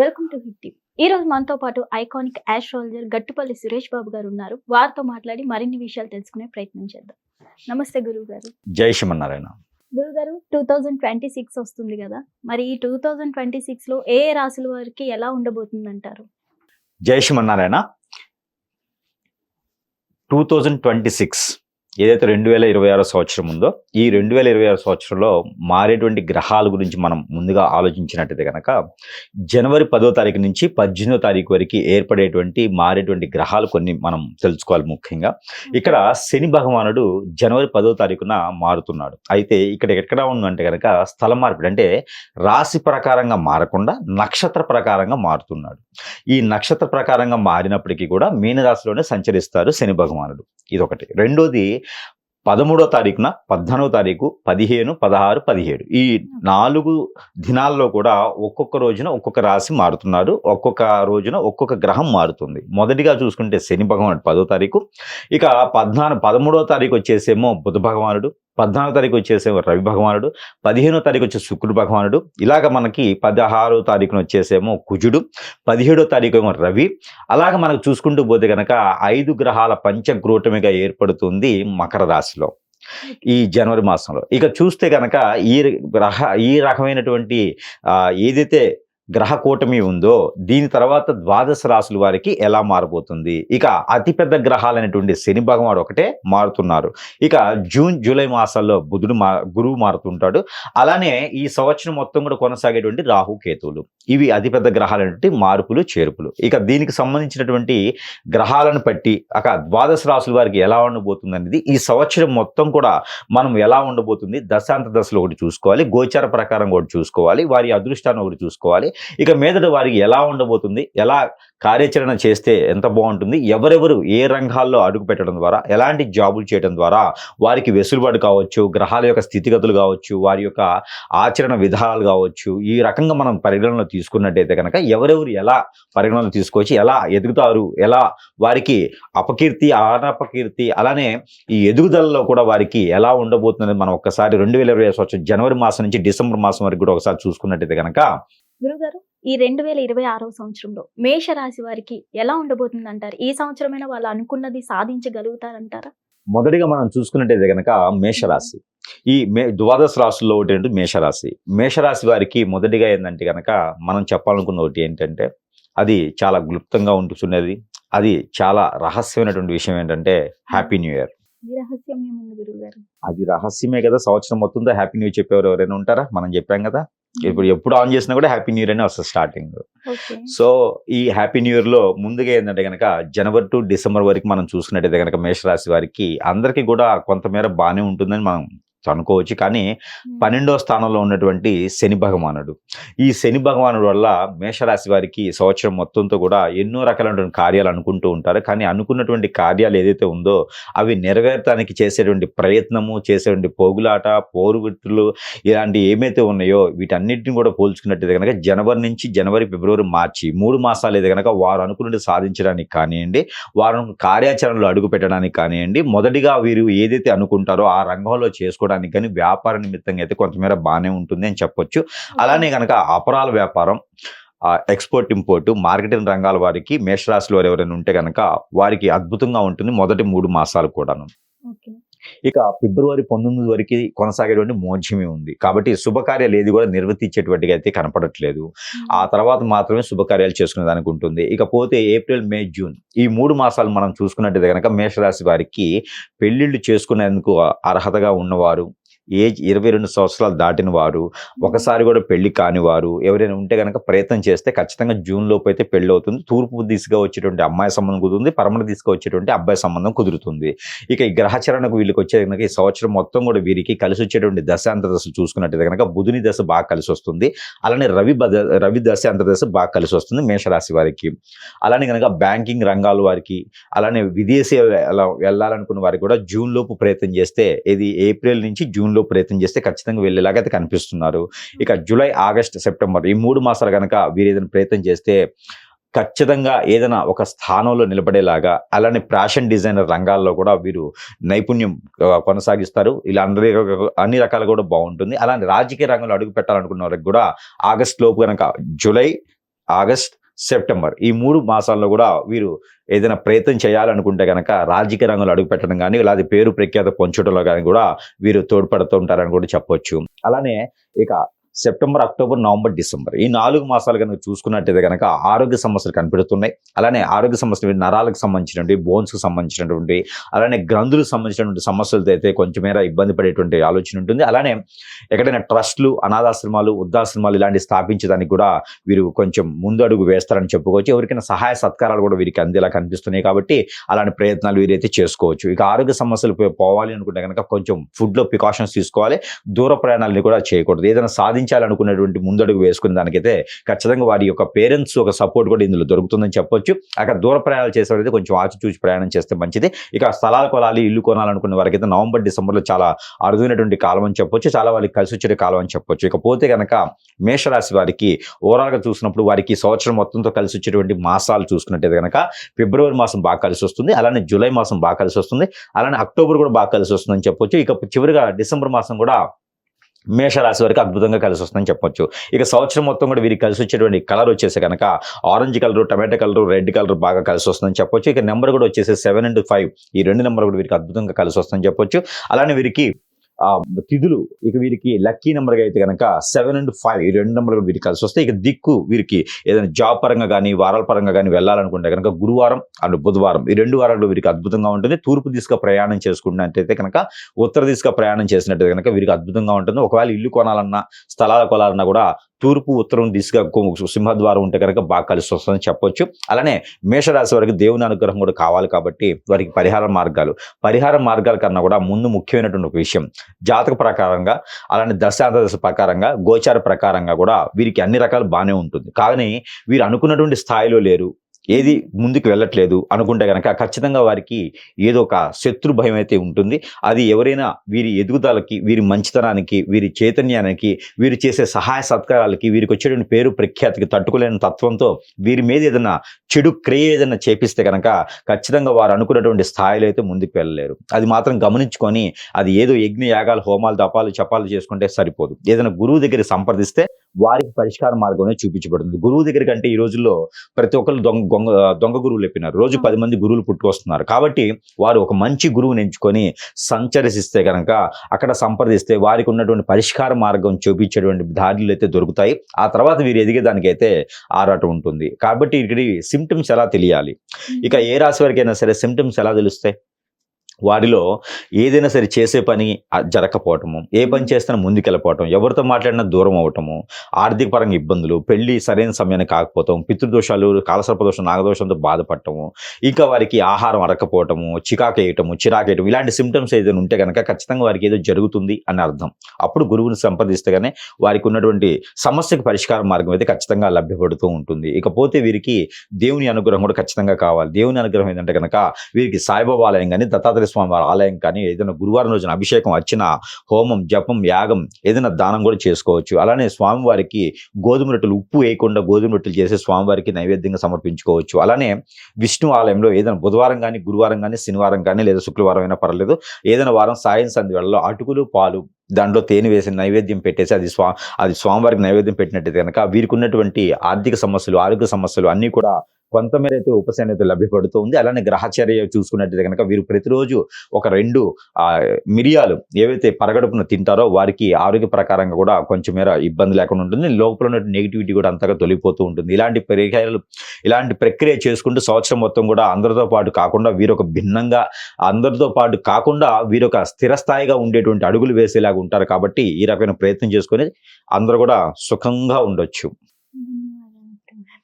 Welcome to hit TV. ఈ రోజు మనతో పాటు ఐకానిక్ ఆస్ట్రాలజర్ గట్టుపల్లి సురేష్ బాబు గారు ఉన్నారు. వారితో మాట్లాడి మరిన్ని విషయాలు తెలుసుకునే ప్రయత్నం చేద్దాం. నమస్తే గురువు గారు జై శ్రీమన్నారాయణ. గురువు గారు టూ థౌజండ్ ట్వంటీ సిక్స్ వస్తుంది కదా. మరి ఈ టూ థౌజండ్ ట్వంటీ సిక్స్లో ఏ ఏ రాశుల వారికి ఎలా ఉండబోతుంది అంటారు జై Srimannarayana. Two thousand twenty six ఏదైతే రెండు వేల ఇరవై ఆరో సంవత్సరం ఉందో ఈ రెండు వేల ఇరవై ఆరో సంవత్సరంలో మారేటువంటి గ్రహాల గురించి మనం ముందుగా ఆలోచించినట్టయితే కనుక జనవరి పదో తారీఖు నుంచి పద్దెనిమిదో తారీఖు వరకు ఏర్పడేటువంటి మారేటువంటి గ్రహాలు కొన్ని మనం తెలుసుకోవాలి ముఖ్యంగా. ఇక్కడ శని భగవానుడు జనవరి పదో తారీఖున మారుతున్నాడు. అయితే ఇక్కడ ఎక్కడ ఉందంటే కనుక స్థల మార్పిడి అంటే రాశి ప్రకారంగా మారకుండా నక్షత్ర ప్రకారంగా మారుతున్నాడు. ఈ నక్షత్ర ప్రకారంగా మారినప్పటికీ కూడా మీనరాశిలోనే సంచరిస్తారు శని భగవానుడు. ఇదొకటి. రెండోది పదమూడో తారీఖున పద్నాలుగో తారీఖు పదిహేను పదహారు పదిహేడు. ఈ నాలుగు దినాల్లో కూడా ఒక్కొక్క రోజున ఒక్కొక్క రాశి మారుతున్నారు. ఒక్కొక్క రోజున ఒక్కొక్క గ్రహం మారుతుంది. మొదటిగా చూసుకుంటే శని భగవానుడు పదో తారీఖు. ఇక పద్నాలుగు పదమూడో తారీఖు వచ్చేసేమో బుధ భగవానుడు. పద్నాలుగో తారీఖు వచ్చేసేమో రవి భగవానుడు పదిహేనో తారీఖు వచ్చే శుక్రుడు భగవానుడు ఇలాగ మనకి పదహారో తారీఖున వచ్చేసేమో కుజుడు పదిహేడో తారీఖు ఏమో రవి. అలాగ మనకు చూసుకుంటూ పోతే కనుక ఐదు గ్రహాల పంచగ్రూటమిగా ఏర్పడుతుంది మకర రాశిలో ఈ జనవరి మాసంలో. ఇక చూస్తే కనుక ఈ గ్రహ ఈ రకమైనటువంటి ఏదైతే గ్రహ కూటమి ఉందో దీని తర్వాత ద్వాదశ రాశుల వారికి ఎలా మారబోతుంది? ఇక అతిపెద్ద గ్రహాలైనటువంటి శని భగవాడు ఒకటే మారుతున్నారు. ఇక జూన్ జూలై మాసాల్లో బుధుడు మా గురువు మారుతుంటాడు. అలానే ఈ సంవత్సరం మొత్తం కూడా కొనసాగేటువంటి రాహు కేతువులు. ఇవి అతిపెద్ద గ్రహాలైనటువంటి మార్పులు చేర్పులు. ఇక దీనికి సంబంధించినటువంటి గ్రహాలను బట్టి అక ద్వాదశ రాశుల వారికి ఎలా ఉండబోతుంది అనేది ఈ సంవత్సరం మొత్తం కూడా మనం ఎలా ఉండబోతుంది? దశాంత దశలో ఒకటి చూసుకోవాలి. గోచార ప్రకారం ఒకటి చూసుకోవాలి. వారి అదృష్టాన్ని ఒకటి చూసుకోవాలి. ఇక మీదట వారికి ఎలా ఉండబోతుంది? ఎలా కార్యాచరణ చేస్తే ఎంత బాగుంటుంది? ఎవరెవరు ఏ రంగాల్లో అడుగు పెట్టడం ద్వారా ఎలాంటి జాబులు చేయడం ద్వారా వారికి వెసులుబాటు కావచ్చు గ్రహాల యొక్క స్థితిగతులు కావచ్చు వారి యొక్క ఆచరణ విధానాలు కావచ్చు ఈ రకంగా మనం పరిగణనలో తీసుకున్నట్టయితే కనుక ఎవరెవరు ఎలా పరిగణనలో తీసుకోవచ్చు ఎలా ఎదుగుతారు ఎలా వారికి అపకీర్తి అనపకీర్తి అలానే ఈ ఎదుగుదలలో కూడా వారికి ఎలా ఉండబోతుందని మనం ఒక్కసారి రెండు వేల ఇరవై సంవత్సరం జనవరి మాసం నుంచి డిసెంబర్ మాసం వరకు కూడా ఒకసారి చూసుకున్నట్టయితే కనుక గురువు గారు ఈ రెండు వేల ఇరవై ఆరో సంవత్సరంలో మేష రాశి వారికి ఎలా ఉండబోతుంది అంటారు ఈ సంవత్సరమైనా వాళ్ళు అనుకున్నది సాధించగలుగుతారంటారా? మొదటిగా మనం చూసుకున్నట్టయితే కనుక మేషరాశి. ఈ మే ద్వాదశ రాశుల్లో ఒకటి మేషరాశి. మేషరాశి వారికి మొదటిగా ఏంటంటే కనుక మనం చెప్పాలనుకున్న ఒకటి ఏంటంటే అది చాలా క్లుప్తంగా ఉంటున్నది. అది చాలా రహస్యమైనటువంటి విషయం ఏంటంటే హ్యాపీ న్యూ ఇయర్. అది రహస్యమే కదా సంవత్సరం మొత్తంతో హ్యాపీ న్యూ ఇయర్ చెప్పేవారు ఎవరైనా ఉంటారా? మనం చెప్పాం కదా. ఇప్పుడు ఎప్పుడు ఆన్ చేసినా కూడా హ్యాపీ న్యూ ఇయర్ అనే వస్తుంది స్టార్టింగ్ సో ఈ హ్యాపీ న్యూ ఇయర్లో ముందుగా ఏంటంటే కనుక జనవరి టు డిసెంబర్ వరకు మనం చూసుకున్నట్టయితే కనుక మేషరాశి వారికి అందరికీ కూడా కొంతమేర బాగానే ఉంటుందని మనం అనుకోవచ్చు కానీ పన్నెండో స్థానంలో ఉన్నటువంటి శని భగవానుడు. ఈ శని భగవానుడు వల్ల మేషరాశి వారికి సంవత్సరం మొత్తంతో కూడా ఎన్నో రకాలైనటువంటి కార్యాలు అనుకుంటూ ఉంటారు. కానీ అనుకున్నటువంటి కార్యాలు ఏదైతే ఉందో అవి నెరవేర్చడానికి చేసేటువంటి ప్రయత్నము చేసేటువంటి పోగులాట పోరుగుట్టులు ఇలాంటి ఏమైతే ఉన్నాయో వీటన్నిటిని కూడా పోల్చుకున్నట్టయితే కనుక జనవరి నుంచి జనవరి ఫిబ్రవరి మార్చి మూడు మాసాలు అయితే కనుక వారు అనుకున్నది సాధించడానికి కానివ్వండి వారు కార్యాచరణలో అడుగు పెట్టడానికి కానివ్వండి మొదటిగా వీరు ఏదైతే అనుకుంటారో ఆ రంగంలో చేసుకోవడానికి కానీ వ్యాపార నిమిత్తంగా అయితే కొంతమేర బాగానే ఉంటుంది అని చెప్పొచ్చు. అలానే కనుక అపరాల వ్యాపారం ఎక్స్పోర్ట్ ఇంపోర్ట్ మార్కెటింగ్ రంగాల వారికి మేషరాశిలో వారు ఎవరైనా ఉంటే కనుక వారికి అద్భుతంగా ఉంటుంది మొదటి మూడు మాసాలు కూడాను. ఓకే. ఇక ఫిబ్రవరి పంతొమ్మిది వరకు కొనసాగేటువంటి మోడ్యమే ఉంది. కాబట్టి శుభకార్యాలు ఏది కూడా నిర్వర్తించేటువంటిగా అయితే కనపడట్లేదు. ఆ తర్వాత మాత్రమే శుభకార్యాలు చేసుకునే దానికి ఉంటుంది. ఇకపోతే ఏప్రిల్ మే జూన్ ఈ మూడు మాసాలు మనం చూసుకున్నట్టయితే కనుక మేషరాశి వారికి పెళ్ళిళ్ళు చేసుకునేందుకు అర్హతగా ఉన్నవారు ఏజ్ ఇరవై రెండు సంవత్సరాలు దాటిన వారు ఒకసారి కూడా పెళ్ళి కాని వారు ఎవరైనా ఉంటే కనుక ప్రయత్నం చేస్తే ఖచ్చితంగా జూన్ లోపు అయితే పెళ్ళి అవుతుంది. తూర్పు దిశగా వచ్చేటువంటి అమ్మాయి సంబంధం కుదురుతుంది పరమణ దిశగా వచ్చేటువంటి అబ్బాయి సంబంధం కుదురుతుంది. ఇక ఈ గ్రహచరణకు వీళ్ళకి వచ్చే కనుక ఈ సంవత్సరం మొత్తం కూడా వీరికి కలిసి వచ్చేటువంటి దశ అంతర్దశ చూసుకున్నట్టయితే కనుక బుధుని దశ బాగా కలిసి వస్తుంది. అలానే రవి రవి దశ అంతర్దశ బాగా కలిసి వస్తుంది మేషరాశి వారికి. అలానే కనుక బ్యాంకింగ్ రంగాల వారికి అలానే విదేశీ అలా వెళ్ళాలనుకున్న వారికి కూడా జూన్ లోపు ప్రయత్నం చేస్తే ఇది ఏప్రిల్ నుంచి జూన్ జూన్లో ప్రయత్నం చేస్తే ఖచ్చితంగా వెళ్ళేలాగా అయితే కనిపిస్తున్నారు. ఇక జూలై ఆగస్ట్ సెప్టెంబర్ ఈ మూడు మాసాలు కనుక వీరు ఏదైనా ప్రయత్నం చేస్తే ఖచ్చితంగా ఏదైనా ఒక స్థానంలో నిలబడేలాగా అలానే ఫ్యాషన్ డిజైనర్ రంగాల్లో కూడా వీరు నైపుణ్యం కొనసాగిస్తారు. ఇలా అందరి అన్ని రకాలు కూడా బాగుంటుంది. అలానే రాజకీయ రంగంలో అడుగు పెట్టాలనుకున్న వారికి కూడా ఆగస్ట్ లోపు కనుక జూలై ఆగస్ట్ సెప్టెంబర్. ఈ మూడు మాసాల్లో కూడా వీరు ఏదైనా ప్రయత్నం చేయాలనుకుంటే కనుక రాజకీయ రంగంలో అడుగు పెట్టడం కానీ లేదా పేరు ప్రఖ్యాత పొంచడంలో కానీ కూడా వీరు తోడ్పడుతూ ఉంటారని కూడా చెప్పొచ్చు. అలానే ఇక సెప్టెంబర్ అక్టోబర్ నవంబర్ డిసెంబర్. ఈ నాలుగు మాసాలు కనుక చూసుకున్నట్టయితే కనుక ఆరోగ్య సమస్యలు కనిపెడుతున్నాయి. అలానే ఆరోగ్య సమస్యలు నరాలకు సంబంధించినటువంటి బోన్స్కి సంబంధించినటువంటి అలానే గ్రంథులకు సంబంధించినటువంటి సమస్యలతో అయితే కొంచెం మేర ఇబ్బంది పడేటువంటి ఆలోచన ఉంటుంది. అలానే ఎక్కడైనా ట్రస్ట్లు అనాథాశ్రమాలు వృద్ధాశ్రమాలు ఇలాంటివి స్థాపించడానికి కూడా వీరు కొంచెం ముందడుగు వేస్తారని చెప్పుకోవచ్చు. ఎవరికైనా సహాయ సత్కారాలు కూడా వీరికి అందేలా కనిపిస్తున్నాయి కాబట్టి అలాంటి ప్రయత్నాలు వీరైతే చేసుకోవచ్చు. ఇక ఆరోగ్య సమస్యలు పోవాలి అనుకుంటే కనుక కొంచెం ఫుడ్లో ప్రికాషన్స్ తీసుకోవాలి. దూర ప్రయాణాలని కూడా చేయకూడదు. ఏదైనా సాధించాలనుకున్నటువంటి ముందడుగు వేసుకున్న దానికైతే ఖచ్చితంగా వారి యొక్క పేరెంట్స్ ఒక సపోర్ట్ కూడా ఇందులో దొరుకుతుందని చెప్పొచ్చు. అక్కడ దూర ప్రయాణాలు చేసేవారైతే కొంచెం ఆచి చూచి ప్రయాణం చేస్తే మంచిది. ఇక స్థలాలు కొనాలి ఇల్లు కొనాలనుకున్న వారికైతే నవంబర్ డిసెంబర్లో చాలా అరుదైనటువంటి కాలం అని చెప్పొచ్చు. చాలా వాళ్ళకి కలిసి వచ్చే కాలం అని చెప్పొచ్చు. ఇకపోతే కనుక మేషరాశి వారికి ఓవరాల్గా చూసినప్పుడు వారికి సంవత్సరం మొత్తంతో కలిసి వచ్చేటువంటి మాసాలు చూసుకున్నట్టయితే కనుక ఫిబ్రవరి మాసం బాగా కలిసి వస్తుంది. అలానే జూలై మాసం బాగా కలిసి వస్తుంది. అలానే అక్టోబర్ కూడా బాగా కలిసి వస్తుందని చెప్పొచ్చు. ఇక చివరిగా డిసెంబర్ మాసం కూడా మేషరాశి వరకు అద్భుతంగా కలిసి వస్తుందని చెప్పొచ్చు. ఇక సంవత్సరం మొత్తం కూడా వీరికి కలిసి వచ్చేటువంటి కలర్ వచ్చేసి కనుక orange colour tomato colour red colour బాగా కలిసి వస్తుందని చెప్పొచ్చు. ఇక నెంబర్ కూడా వచ్చేసి సెవెన్ అండ్ ఫైవ్. ఈ రెండు నెంబర్ కూడా వీరికి అద్భుతంగా కలిసి వస్తుందని చెప్పొచ్చు. అలానే వీరికి తిథులు. ఇక వీరికి లక్కీ నెంబర్గా అయితే కనుక సెవెన్ అండ్ ఫైవ్ ఈ రెండు నెంబర్ వీరికి కలిసి వస్తే ఇక దిక్కు వీరికి ఏదైనా జాబ్ పరంగా కానీ వారాల పరంగా కానీ వెళ్ళాలనుకుంటే కనుక గురువారం అండ్ బుధవారం ఈ రెండు వారాల్లో వీరికి అద్భుతంగా ఉంటుంది. తూర్పు దిశగా ప్రయాణం చేసుకున్నట్టయితే కనుక ఉత్తర దిశగా ప్రయాణం చేసినట్టయితే కనుక వీరికి అద్భుతంగా ఉంటుంది. ఒకవేళ ఇల్లు కొనాలన్నా స్థలాలు కొనాలన్నా కూడా తూర్పు ఉత్తరం దిశగా సింహద్వారం ఉంటే కనుక బాగా కలిసి వస్తుందని చెప్పొచ్చు. అలానే మేషరాశి వారికి దేవుని అనుగ్రహం కూడా కావాలి కాబట్టి వారికి పరిహార మార్గాలు. పరిహార మార్గాల కన్నా కూడా ముందు ముఖ్యమైనటువంటి ఒక విషయం జాతక ప్రకారంగా అలానే దశాంత దశ ప్రకారంగా గోచార ప్రకారంగా కూడా వీరికి అన్ని రకాలు బాగానే ఉంటుంది. కానీ వీరు అనుకున్నటువంటి స్థాయిలో లేరు. ఏది ముందుకు వెళ్ళట్లేదు అనుకుంటే కనుక ఖచ్చితంగా వారికి ఏదో ఒక శత్రు భయం అయితే ఉంటుంది. అది ఎవరైనా వీరి ఎదుగుదలకి వీరి మంచితనానికి వీరి చైతన్యానికి వీరు చేసే సహాయ సత్కారాలకి వీరికి వచ్చేటువంటి పేరు ప్రఖ్యాతికి తట్టుకోలేని తత్వంతో వీరి మీద ఏదైనా చెడు క్రియ ఏదైనా చేపిస్తే కనుక ఖచ్చితంగా వారు అనుకున్నటువంటి స్థాయిలో అయితే ముందుకు వెళ్ళలేరు. అది మాత్రం గమనించుకొని అది ఏదో యజ్ఞ యాగాలు హోమాలు దపాలు చపాలు చేసుకుంటే సరిపోదు. ఏదైనా గురువు దగ్గర సంప్రదిస్తే వారికి పరిష్కార మార్గమే చూపించబడుతుంది. గురువు దగ్గర కంటే ఈ రోజుల్లో ప్రతి ఒక్కరు దొంగ దొంగ దొంగ గురువులు చెప్పినారు. రోజు పది మంది గురువులు పుట్టుకొస్తున్నారు. కాబట్టి వారు ఒక మంచి గురువుని ఎంచుకొని సంచరిస్తే కనుక అక్కడ సంప్రదిస్తే వారికి ఉన్నటువంటి పరిష్కార మార్గం చూపించేటువంటి దారులు అయితే దొరుకుతాయి. ఆ తర్వాత వీరు ఎదిగేదానికైతే ఆరాటం ఉంటుంది. కాబట్టి ఇక్కడ సిమ్టమ్స్ ఎలా తెలియాలి? ఇక ఏ రాశి వారికైనా సరే సిమ్టమ్స్ ఎలా తెలుస్తాయి? వారిలో ఏదైనా సరే చేసే పని జరగకపోవటము. ఏ పని చేస్తున్నా ముందుకెళ్ళిపోవటం ఎవరితో మాట్లాడినా దూరం అవటము ఆర్థిక పరంగా ఇబ్బందులు పెళ్ళి సరైన సమయానికి కాకపోవటం పితృదోషాలు కాలసర్పదోషం నాగదోషంతో బాధపడటము. ఇంకా వారికి ఆహారం అరకపోవటము చికాకు వేయటము చిరాకు వేయటం ఇలాంటి సిమ్టమ్స్ ఏదైనా ఉంటే కనుక ఖచ్చితంగా వారికి ఏదో జరుగుతుంది అని అర్థం. అప్పుడు గురువుని సంప్రదిస్తేగానే వారికి ఉన్నటువంటి సమస్యకు పరిష్కార మార్గం అయితే ఖచ్చితంగా లభ్యపడుతూ ఉంటుంది. ఇకపోతే వీరికి దేవుని అనుగ్రహం కూడా ఖచ్చితంగా కావాలి. దేవుని అనుగ్రహం ఏంటంటే కనుక వీరికి సాయిబాబా ఆలయం కానీ దత్తాత్రేయ స్వామి వారి ఆలయం కానీ ఏదైనా గురువారం రోజున అభిషేకం వచ్చిన హోమం జపం యాగం ఏదైనా దానం కూడా చేసుకోవచ్చు. అలానే స్వామివారికి గోధుమ రొట్టెలు ఉప్పు వేయకుండా గోధుమ రొట్టెలు చేసి స్వామివారికి నైవేద్యంగా సమర్పించుకోవచ్చు. అలానే విష్ణు ఆలయంలో ఏదైనా బుధవారం కానీ గురువారం కానీ శనివారం కానీ లేదా శుక్రవారం అయినా పర్లేదు ఏదైనా వారం సాయం సంధి వేళలో అటుకులు పాలు దాంట్లో తేనె వేసి నైవేద్యం పెట్టేసి అది స్వా అది స్వామివారికి నైవేద్యం పెట్టినట్టయితే కనుక వీరికి ఉన్నటువంటి ఆర్థిక సమస్యలు ఆరోగ్య సమస్యలు అన్నీ కూడా కొంతమేర అయితే ఉపశమనం లభ్యపడుతూ ఉంది అలానే గ్రహచర్య చూసుకున్నట్టయితే కనుక వీరు ప్రతిరోజు ఒక రెండు మిరియాలు ఏవైతే పరగడుపున తింటారో వారికి ఆరోగ్య ప్రకారంగా కూడా కొంచెం మేర ఇబ్బంది లేకుండా ఉంటుంది. లోపల ఉన్న నెగిటివిటీ కూడా అంతగా తొలగిపోతూ ఉంటుంది. ఇలాంటి పరిహారాలు ఇలాంటి ప్రక్రియ చేసుకుంటూ సంవత్సరం మొత్తం కూడా అందరితో పాటు కాకుండా వీరొక భిన్నంగా అందరితో పాటు కాకుండా వీరొక స్థిరస్థాయిగా ఉండేటువంటి అడుగులు వేసేలాగా ఉంటారు కాబట్టి ఈ రకమైన ప్రయత్నం చేసుకొని అందరూ కూడా సుఖంగా ఉండొచ్చు.